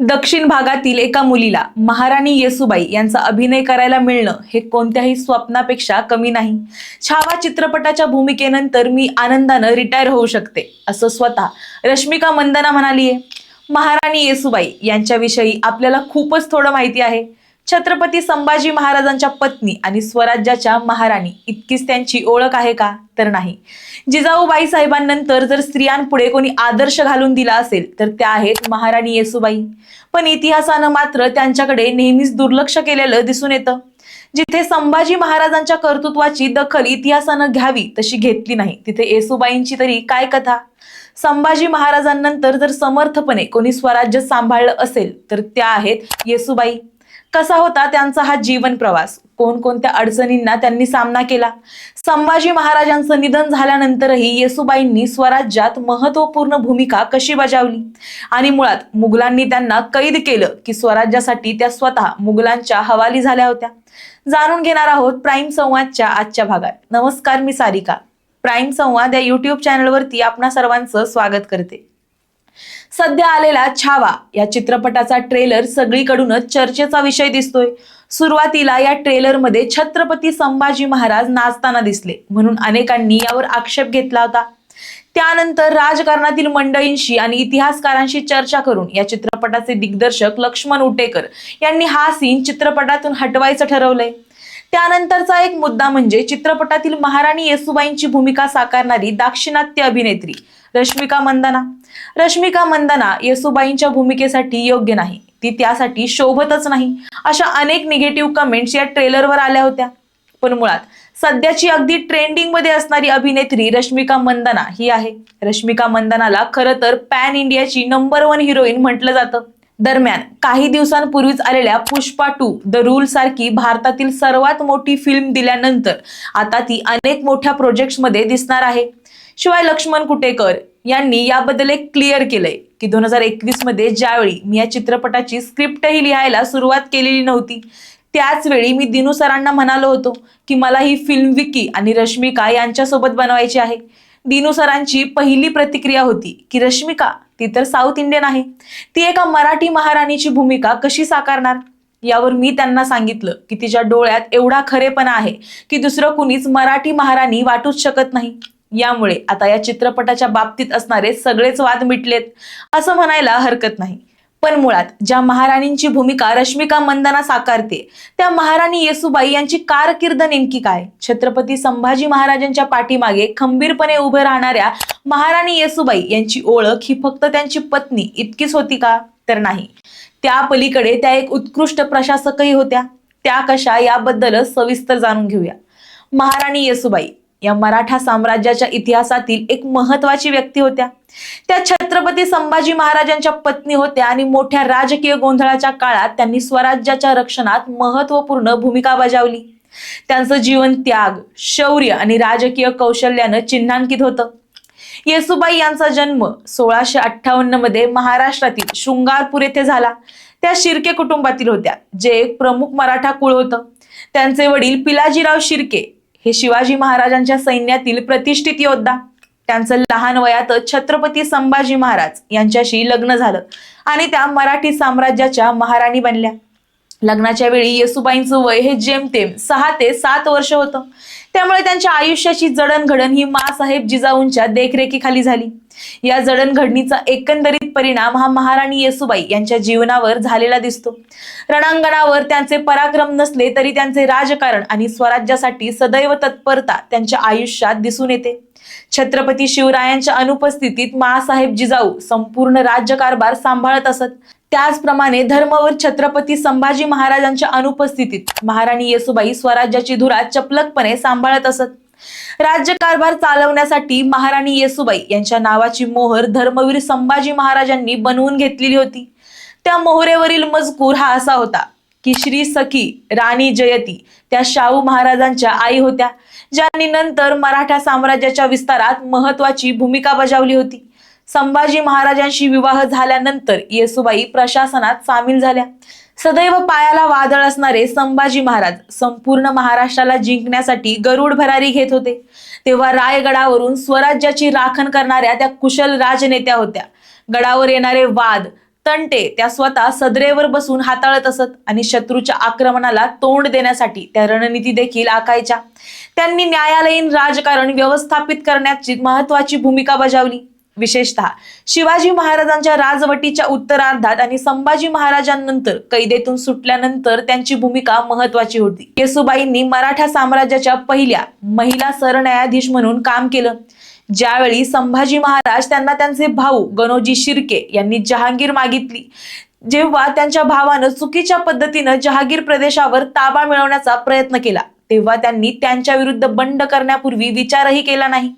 दक्षिण भागातील एका मुलीला महाराणी येसुबाई यांचा अभिनय करायला मिळणं हे कोणत्याही स्वप्नापेक्षा कमी नाही. छावा चित्रपटाच्या भूमिकेनंतर मी आनंदानं रिटायर होऊ शकते असं स्वतः रश्मिका मंदना म्हणालीये. महाराणी येसुबाई यांच्याविषयी आपल्याला खूपच थोडं माहिती आहे. छत्रपती संभाजी महाराजांच्या पत्नी आणि स्वराज्याच्या महाराणी. इतकीच त्यांची ओळख आहे का? तर नाही. जिजाऊबाई साहेबांनंतर जर स्त्रियांपुढे कोणी आदर्श घालून दिला असेल तर त्या आहेत महाराणी येसुबाई. पण इतिहासानं मात्र त्यांच्याकडे नेहमीच दुर्लक्ष केलेलं दिसून येतं. जिथे संभाजी महाराजांच्या कर्तृत्वाची दखल इतिहासानं घ्यावी तशी घेतली नाही तिथे येसुबाईंची तरी काय कथा? संभाजी महाराजांनंतर जर समर्थपणे कोणी स्वराज्य सांभाळलं असेल तर त्या आहेत येसुबाई. कसा होता त्यांचा हा जीवन प्रवास? कोणकोणत्या अडचणींना त्यांनी सामना केला? संभाजी महाराजांचं निधन झाल्यानंतरही येसुबाईंनी स्वराज्यात महत्त्वपूर्ण भूमिका कशी बजावली? आणि मुळात मुघलांनी त्यांना कैद केलं की स्वराज्यासाठी त्या स्वतः मुघलांच्या हवाली झाल्या होत्या. जाणून घेणार आहोत प्राईम संवादच्या आजच्या भागात. नमस्कार मी सारिका. प्राईम संवाद या युट्यूब चॅनलवरती आपणा सर्वांचं स्वागत करते. सध्या आलेला छावा या चित्रपटाचा ट्रेलर सगळीकडूनच चर्चेचा विषय दिसतोय. सुरुवातीला या ट्रेलरमध्ये छत्रपती संभाजी महाराज नाचताना दिसले म्हणून अनेकांनी यावर आक्षेप घेतला होता. त्यानंतर राजकारणातील मंडळींशी आणि इतिहासकारांशी चर्चा करून या चित्रपटाचे दिग्दर्शक लक्ष्मण उटेकर यांनी हा सीन चित्रपटातून हटवायचं ठरवलंय. त्यानंतरचा एक मुद्दा म्हणजे चित्रपटातील महाराणी येसुबाईंची भूमिका साकारणारी दाक्षिणात्य अभिनेत्री रश्मिका मंदना. रश्मिका मंदना येसुबाईंच्या भूमिकेसाठी योग्य नाही. ती त्यासाठी शोभतच नाही. अशा अनेक निगेटिव्ह कमेंट्स या ट्रेलरवर आल्या होत्या. पण मुळात सध्याची अगदी ट्रेंडिंगमध्ये असणारी अभिनेत्री रश्मिका मंदना ही आहे. रश्मिका मंदनाला खरं तर पॅन इंडियाची नंबर वन हिरोईन म्हटलं जातं. दरम्यान काही दिवसांपूर्वीच आलेल्या पुष्पा टू द रूल सारखी भारतातील सर्वात मोठी फिल्म दिल्यानंतर आता ती अनेक मोठ्या प्रोजेक्ट्समध्ये दिसणार आहे. शिवाय लक्ष्मण कुटेकर यांनी याबद्दल एक क्लिअर केलंय की दोन हजार एकवीसमध्ये ज्यावेळी मी या चित्रपटाची स्क्रिप्टही लिहायला सुरुवात केलेली नव्हती त्याच वेळी मी दिनू सरांना म्हणालो होतो की मला ही फिल्म विकी आणि रश्मिका यांच्यासोबत बनवायची आहे. दिनू सरांची पहिली प्रतिक्रिया होती की रश्मिका ती तर साऊथ इंडियन आहे. ती एका मराठी महाराणीची भूमिका कशी साकारणार? यावर मी त्यांना सांगितलं की तिच्या डोळ्यात एवढा खरेपणा आहे की दुसरं कुणीच मराठी महाराणी वाटूच शकत नाही. यामुळे आता या चित्रपटाच्या बाबतीत असणारे सगळेच वाद मिटलेत असं म्हणायला हरकत नाही. पण मुळात ज्या महाराणींची भूमिका रश्मिका मंदना साकारते त्या महाराणी येसुबाई यांची कारकीर्द नेमकी काय? छत्रपती संभाजी महाराजांच्या पाठीमागे खंबीरपणे उभे राहणाऱ्या महाराणी येसुबाई यांची ओळख ही फक्त त्यांची पत्नी इतकीच होती का? तर नाही. त्या पलीकडे त्या एक उत्कृष्ट प्रशासकही होत्या. त्या कशा याबद्दलच सविस्तर जाणून घेऊया. महाराणी येसुबाई या मराठा साम्राज्याच्या इतिहासातील एक महत्वाची व्यक्ती होत्या. त्या छत्रपती संभाजी महाराजांच्या पत्नी होत्या आणि मोठ्या राजकीय गोंधळाच्या काळात त्यांनी स्वराज्याच्या रक्षणात महत्त्वपूर्ण भूमिका बजावली. त्यांचं जीवन त्याग शौर्य आणि राजकीय कौशल्यानं चिन्हांकित होतं. येसुबाई यांचा जन्म सोळाशे अठ्ठावन्नमध्ये महाराष्ट्रातील शृंगारपूर येथे झाला. त्या शिर्के कुटुंबातील होत्या जे एक प्रमुख मराठा कुळ होतं. त्यांचे वडील पिलाजीराव शिर्के हे शिवाजी महाराजांच्या सैन्यातील प्रतिष्ठित योद्धा. त्यांचं लहान वयातच छत्रपती संभाजी महाराज यांच्याशी लग्न झालं आणि त्या मराठी साम्राज्याच्या महाराणी बनल्या. लग्नाच्या वेळी येसुबाईंचं वय हे जेमतेम सहा ते सात वर्ष होतं. त्यामुळे त्यांच्या आयुष्याची जडणघडण ही मासाहेब जिजाऊंच्या देखरेखीखाली झाली. या जडणघडणीचा एकंदरीत परिणाम हा महाराणी येसुबाई यांच्या जीवनावर झालेला दिसतो. रणांगणावर त्यांचे पराक्रम नसले तरी त्यांचे राजकारण आणि स्वराज्यासाठी सदैव तत्परता त्यांच्या आयुष्यात दिसून येते. छत्रपती शिवरायांच्या अनुपस्थितीत मासाहेब जिजाऊ संपूर्ण राज्यकारभार सांभाळत असत. त्याचप्रमाणे धर्मवर छत्रपती संभाजी महाराजांच्या अनुपस्थितीत महाराणी येसुबाई स्वराज्याची धुरा चपलकपणे सांभाळत असत. राज्यकारभार चालवण्यासाठी महाराणी येसुबाई यांच्या नावाची मोहर धर्मवीर संभाजी महाराजांनी बनवून घेतलेली होती. त्या मोहरेवरील मजकूर हा असा होता की श्री सखी राणी जयती त्या शाहू महाराजांच्या आई होत्या ज्यांनी नंतर मराठा साम्राज्याच्या विस्तारात महत्वाची भूमिका बजावली होती. संभाजी महाराजांशी विवाह झाल्यानंतर येसुबाई प्रशासनात सामील झाल्या. सदैव पायाला वादळ असणारे संभाजी महाराज संपूर्ण महाराष्ट्राला जिंकण्यासाठी गरुड भरारी घेत होते. तेव्हा रायगडावरून स्वराज्याची राखण करणाऱ्या त्या कुशल राजनेत्या होत्या. गडावर येणारे वाद तंटे त्या स्वतः सदरेवर बसून हाताळत असत आणि शत्रूच्या आक्रमणाला तोंड देण्यासाठी त्या रणनीती देखील आखायच्या. त्यांनी न्यायालयीन राजकारण व्यवस्थापित करण्याची महत्वाची भूमिका बजावली. विशेषतः शिवाजी महाराजांच्या राजवटीच्या उत्तरार्धात आणि संभाजी महाराजांनंतर कैदेतून सुटल्यानंतर त्यांची भूमिका महत्वाची होती. केसुबाईंनी मराठा साम्राज्याच्या पहिल्या महिला सरन्यायाधीश म्हणून काम केलं. ज्यावेळी संभाजी महाराज त्यांना त्यांचे भाऊ गणोजी शिर्के यांनी जहांगीर मागितली. जेव्हा त्यांच्या भावानं चुकीच्या पद्धतीनं जहागीर प्रदेशावर ताबा मिळवण्याचा प्रयत्न केला तेव्हा त्यांनी त्यांच्या विरुद्ध बंड करण्यापूर्वी विचारही केला नाही.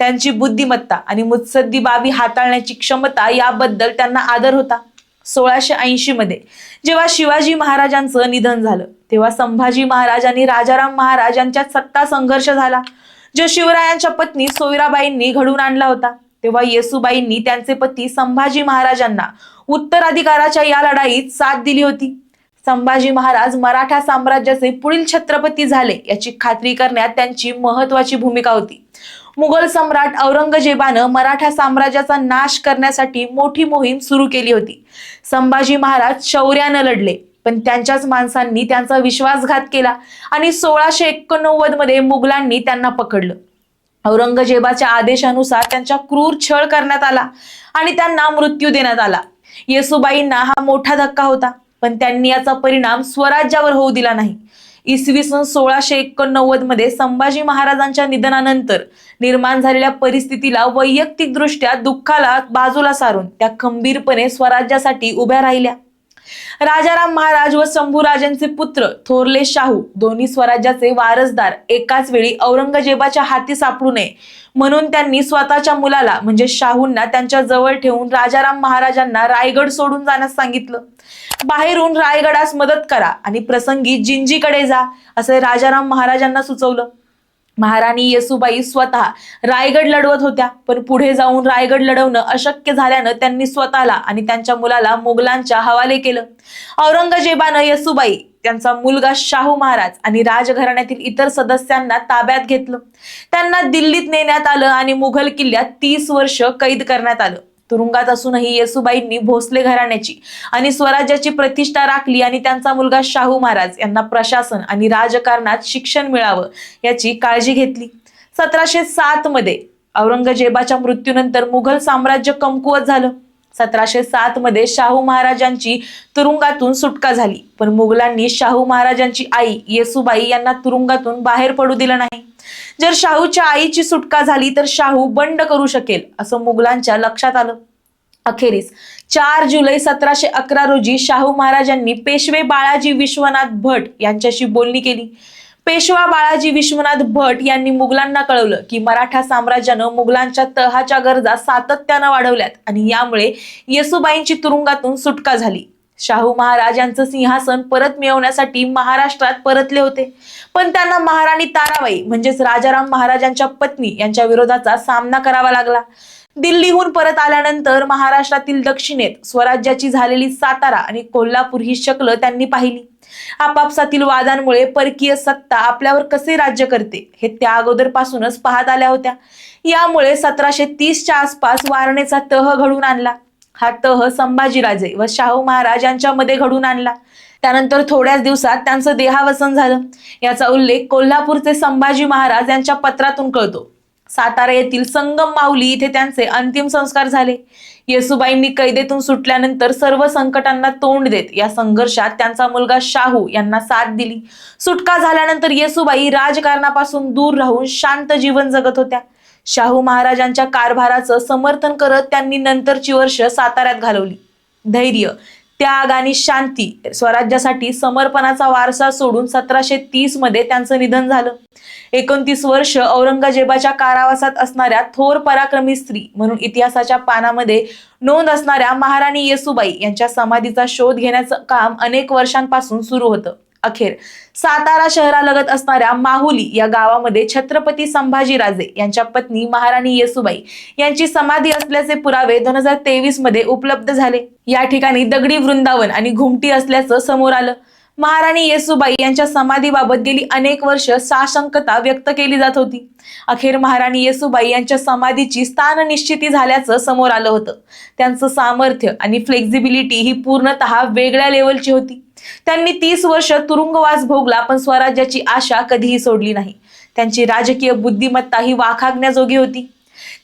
त्यांची बुद्धिमत्ता आणि मुत्सद्दी बाबी हाताळण्याची क्षमता याबद्दल त्यांना आदर होता. सोळाशे ऐंशी मध्ये जेव्हा शिवाजी महाराजांचं निधन झालं तेव्हा संभाजी महाराज आणि राजाराम महाराज यांच्यात सत्ता संघर्ष झाला. जो शिवरायांच्या पत्नी सोयराबाईंनी घडून आणला होता. तेव्हा येसुबाईंनी त्यांचे पती संभाजी महाराजांना उत्तराधिकाराच्या या लढाईत साथ दिली होती. संभाजी महाराज मराठा साम्राज्याचे पुढील छत्रपती झाले याची खात्री करण्यात त्यांची महत्वाची भूमिका होती. मुघल सम्राट औरंगजेबानं मराठा साम्राज्याचा नाश करण्यासाठी मोठी मोहीम सुरू केली होती. संभाजी महाराज शौर्यानं लढले पण त्यांच्याच माणसांनी त्यांचा विश्वासघात केला आणि सोळाशे एकोणनव्वदमध्ये मुघलांनी त्यांना पकडलं. औरंगजेबाच्या आदेशानुसार त्यांच्या क्रूर छळ करण्यात आला आणि त्यांना मृत्यू देण्यात आला. येसुबाईंना हा मोठा धक्का होता पण त्यांनी याचा परिणाम स्वराज्यावर होऊ दिला नाही. इसवी सन सोळाशे एकोणनव्वदमध्ये संभाजी महाराजांच्या निधनानंतर निर्माण झालेल्या परिस्थितीला वैयक्तिकदृष्ट्या दुःखाला बाजूला सारून त्या खंबीरपणे स्वराज्यासाठी उभ्या राहिल्या. राजाराम महाराज व शंभूराजांचे पुत्र थोरले शाहू दोन्ही स्वराज्याचे वारसदार. एकाच वेळी औरंगजेबाच्या हाती सापडू नये. म्हणून त्यांनी स्वतःच्या मुलाला म्हणजे शाहूंना त्यांच्या जवळ ठेवून राजाराम महाराजांना रायगड सोडून जाण्यास सांगितलं. बाहेरून रायगडास मदत करा आणि प्रसंगी जिंजीकडे जा असे राजाराम महाराजांना सुचवलं. महाराणी येसुबाई स्वतः रायगड लढवत होत्या. पण पुढे जाऊन रायगड लढवणं अशक्य झाल्यानं त्यांनी स्वतःला आणि त्यांच्या मुलाला मुघलांच्या हवाले केलं. औरंगजेबानं येसुबाई त्यांचा मुलगा शाहू महाराज आणि राजघराण्यातील इतर सदस्यांना ताब्यात घेतलं. त्यांना दिल्लीत नेण्यात आलं आणि मुघल किल्ल्यात तीस वर्ष कैद करण्यात आलं. तुरुंगात असूनही येसुबाईंनी भोसले घराण्याची आणि स्वराज्याची प्रतिष्ठा राखली आणि त्यांचा मुलगा शाहू महाराज यांना प्रशासन आणि राजकारणात शिक्षण मिळावं याची काळजी घेतली. सतराशे सात मध्ये औरंगजेबाच्या मृत्यूनंतर मुघल साम्राज्य कमकुवत झालं. सतराशे सात मध्ये शाहू महाराजांची तुरुंगातून सुटका झाली. पण मुघलांनी शाहू महाराजांची आई येसुबाई यांना तुरुंगातून बाहेर पडू दिलं नाही. जर शाहूच्या आईची सुटका झाली तर शाहू बंड करू शकेल असं मुघलांच्या लक्षात आलं. अखेरीस चार जुलै सतराशे अकरा रोजी शाहू महाराजांनी पेशवे बाळाजी विश्वनाथ भट यांच्याशी बोलणी केली. पेशवा बाळाजी विश्वनाथ भट यांनी मुघलांना कळवलं की मराठा साम्राज्यानं मुघलांच्या तहाच्या गरजा सातत्यानं वाढवल्यात आणि यामुळे येसुबाईंची तुरुंगातून सुटका झाली. शाहू महाराज यांचं सिंहासन परत मिळवण्यासाठी महाराष्ट्रात परतले होते. पण त्यांना महाराणी ताराबाई म्हणजेच राजाराम महाराजांच्या पत्नी यांच्या विरोधाचा सामना करावा लागला. दिल्लीहून परत आल्यानंतर महाराष्ट्रातील दक्षिणेत स्वराज्याची झालेली सातारा आणि कोल्हापूर ही शकलं त्यांनी पाहिली. आपापसातील वादांमुळे परकीय सत्ता आपल्यावर कसे राज्य करते हे त्या अगोदरपासूनच पाहत आल्या होत्या. यामुळे सतराशे तीसच्या आसपास वारणेचा तह घडून आणला. हा तह संभाजीराजे व शाहू महाराज यांच्यामध्ये घडून आणला. त्यानंतर थोड्याच दिवसात त्यांचं देहावसन झालं. याचा उल्लेख कोल्हापूरचे संभाजी महाराज यांच्या पत्रातून कळतो. सातारा येथील संगम माऊली इथे त्यांचे अंतिम संस्कार झाले. येसुबाईंनी कैदेतून सुटल्यानंतर सर्व संकटांना तोंड देत या संघर्षात त्यांचा मुलगा शाहू यांना साथ दिली. सुटका झाल्यानंतर येसुबाई राजकारणापासून दूर राहून शांत जीवन जगत होत्या. शाहू महाराजांच्या कारभाराचं समर्थन करत त्यांनी नंतरची वर्ष साताऱ्यात घालवली. धैर्य त्याग आणि शांती स्वराज्यासाठी समर्पणाचा वारसा सोडून सतराशे तीसमध्ये त्यांचं निधन झालं. एकोणतीस वर्ष औरंगजेबाच्या कारावासात असणाऱ्या थोर पराक्रमी स्त्री म्हणून इतिहासाच्या पानामध्ये नोंद असणाऱ्या महाराणी येसुबाई यांच्या समाधीचा शोध घेण्याचं काम अनेक वर्षांपासून सुरू होतं. अखेर. सातारा शहरालगत असणाऱ्या माहुली या गावामध्ये छत्रपती संभाजीराजे यांच्या पत्नी महाराणी येसुबाई यांची समाधी असल्याचे पुरावे दोन हजार तेवीसमध्ये उपलब्ध झाले. या ठिकाणी दगडी वृंदावन आणि घुमटी असल्याचं समोर आलं. महाराणी येसुबाई यांच्या समाधीबाबत गेली अनेक वर्ष साशंकता व्यक्त केली जात होती. अखेर महाराणी येसुबाई यांच्या समाधीची स्थान निश्चिती झाल्याचं समोर आलं होतं. त्यांचं सामर्थ्य आणि फ्लेक्झिबिलिटी ही पूर्णतः वेगळ्या लेवलची होती. त्यांनी तीस वर्ष तुरुंगवास भोगला पण स्वराज्याची आशा कधीही सोडली नाही. त्यांची राजकीय बुद्धिमत्ता ही वाखागण्याजोगी होती.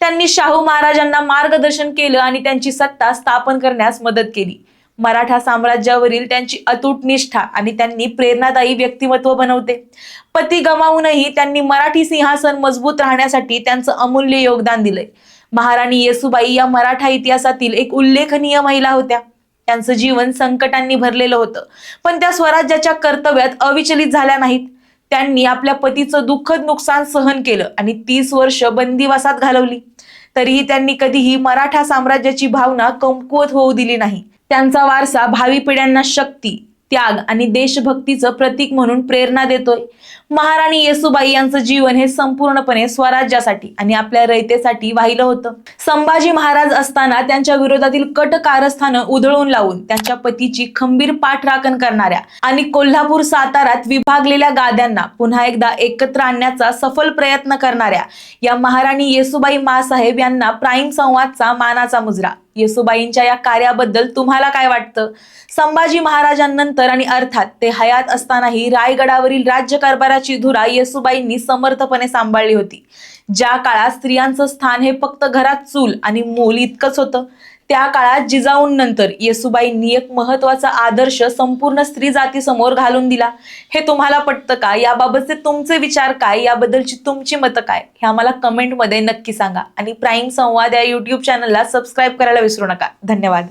त्यांनी शाहू महाराजांना मार्गदर्शन केलं आणि त्यांची सत्ता स्थापन करण्यास मदत केली. मराठा साम्राज्यावरील त्यांची अतूट निष्ठा आणि त्यांनी प्रेरणादायी व्यक्तिमत्व बनवते. पती गमावूनही त्यांनी मराठी सिंहासन मजबूत राहण्यासाठी त्यांचं अमूल्य योगदान दिलंय. महाराणी येसुबाई या मराठा इतिहासातील एक उल्लेखनीय महिला होत्या. त्यांचं जीवन संकटांनी भरलेलं होतं. पण त्या स्वराज्याच्या कर्तव्यात अविचलित झाल्या नाहीत. त्यांनी आपल्या पतीचं दुःखद नुकसान सहन केलं आणि तीस वर्ष बंदिवासात घालवली. तरीही त्यांनी कधीही मराठा साम्राज्याची भावना कमकुवत होऊ दिली नाही. त्यांचा वारसा भावी पिढ्यांना शक्ती त्याग आणि देशभक्तीचं प्रतीक म्हणून प्रेरणा देतोय. महाराणी येसुबाई यांचं जीवन हे संपूर्णपणे स्वराज्यासाठी आणि आपल्या रयतेसाठी वाहिलं होतं. संभाजी महाराज असताना त्यांच्या विरोधातील कट कारस्थानं उधळून लावून त्यांच्या पतीची खंबीर पाठराखण करणाऱ्या आणि कोल्हापूर सातारात विभागलेल्या गाद्यांना पुन्हा एकदा एकत्र आणण्याचा सफल प्रयत्न करणाऱ्या या महाराणी येसुबाई मासाहेब यांना प्राईम संवादचा मानाचा मुजरा. येसुबाईंच्या या कार्याबद्दल तुम्हाला काय वाटतं? संभाजी महाराजांनंतर आणि अर्थात ते हयात असतानाही रायगडावरील राज्यकारभाराची धुरा येसुबाईंनी समर्थपणे सांभाळली होती. ज्या काळात स्त्रियांचं स्थान हे फक्त घरात चूल आणि मूल इतकंच होतं. त्या काळात जिजाऊंनंतर येसुबाईंनी एक महत्त्वाचा आदर्श संपूर्ण स्त्री जातीसमोर घालून दिला. हे तुम्हाला पटतं का? याबाबतचे तुमचे विचार काय? याबद्दलची तुमची मतं काय? हे आम्हाला कमेंटमध्ये नक्की सांगा. आणि प्राईम संवाद या युट्यूब चॅनलला सबस्क्राईब करायला विसरू नका. धन्यवाद.